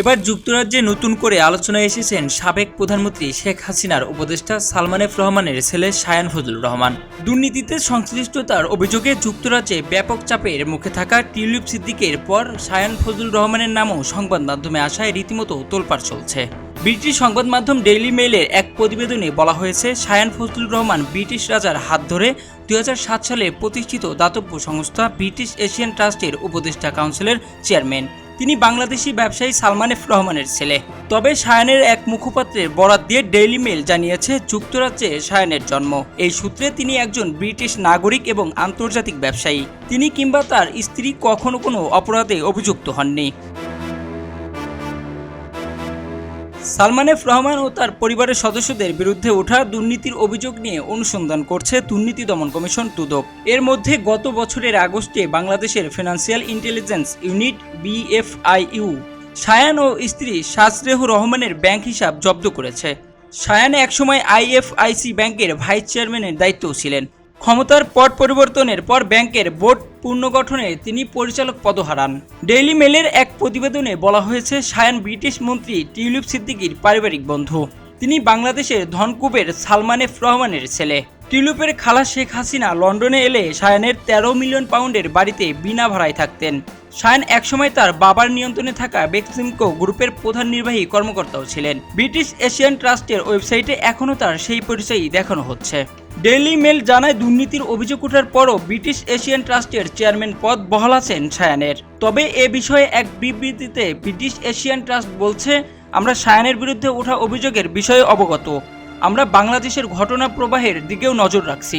এবার যুক্তরাজ্যে নতুন করে আলোচনায় এসেছেন সাবেক প্রধানমন্ত্রী শেখ হাসিনার উপদেষ্টা সালমান এফ রহমানের ছেলে সায়ান ফজলুর রহমান। দুর্নীতিতে সংশ্লিষ্টতার অভিযোগে যুক্তরাজ্যে ব্যাপক চাপের মুখে থাকা টিউলিপ সিদ্দিকের পর সায়ান ফজলুর রহমানের নামও সংবাদ মাধ্যমে আসায় রীতিমতো তোলপাড় চলছে। ব্রিটিশ সংবাদ মাধ্যম ডেইলি মেইলের এক প্রতিবেদনে বলা হয়েছে সায়ান ফজলুর রহমান ব্রিটিশ রাজার হাত ধরে দুই হাজার সাত সালে প্রতিষ্ঠিত দাতব্য সংস্থা ব্রিটিশ এশিয়ান ট্রাস্টের উপদেষ্টা কাউন্সিলের চেয়ারম্যান। তিনি বাংলাদেশি ব্যবসায়ী সালমান এফ রহমানের ছেলে। তবে সায়ানের এক মুখপাত্রের বরাত দিয়ে ডেইলি মেল জানিয়েছে, যুক্তরাজ্যে সায়ানের জন্ম। এই সূত্রে তিনি একজন ব্রিটিশ নাগরিক এবং আন্তর্জাতিক ব্যবসায়ী। তিনি কিংবা তার স্ত্রী কখনো কোনো অপরাধে অভিযুক্ত হননি। সালমান এফ রহমান ও তার পরিবারের সদস্যদের বিরুদ্ধে ওঠা দুর্নীতির অভিযোগ নিয়ে অনুসন্ধান করছে দুর্নীতি দমন কমিশন দুদক এর মধ্যে গত বছরের আগস্টে বাংলাদেশের financial intelligence unit, BFIU, Sayan ও স্ত্রী সাজরেহু রহমানের ব্যাংক হিসাব জব্দ করেছে। সায়ান একসময় আইএফআইসি ব্যাংকের ভাইস চেয়ারম্যানের দায়িত্বও ছিলেন। ক্ষমতার পট পরিবর্তনের পর ব্যাংকের বোর্ড পুনর্গঠনে তিনি পরিচালক পদ হারান ডেইলি মেলের এক প্রতিবেদনে বলা হয়েছে, সায়ান ব্রিটিশ মন্ত্রী টিউলিপ সিদ্দিকির পারিবারিক বন্ধু। তিনি বাংলাদেশের ধনকুবের সালমান এফ রহমানের ছেলে। টিউলিপের খালা শেখ হাসিনা লন্ডনে এলে সায়ানের তেরো মিলিয়ন পাউন্ডের বাড়িতে বিনা ভাড়ায় থাকতেন। সায়ন একসময় তার বাবার নিয়ন্ত্রণে থাকা বেক্সিমকো গ্রুপের প্রধান নির্বাহী কর্মকর্তাও ছিলেন। ব্রিটিশ এশিয়ান ট্রাস্টের ওয়েবসাইটে এখনও তার সেই পরিচয়ই দেখানো হচ্ছে। ডেইলি মেল জানায় দুর্নীতির অভিযোগ ওঠার পরও ব্রিটিশ এশিয়ান ট্রাস্টের চেয়ারম্যান পদ বহাল আছেন সায়ানের। তবে এ বিষয়ে এক বিবৃতিতে ব্রিটিশ এশিয়ান ট্রাস্ট বলছে, আমরা সায়ানের বিরুদ্ধে ওঠা অভিযোগের বিষয়ে অবগত। আমরা বাংলাদেশের ঘটনা প্রবাহের দিকেও নজর রাখছি।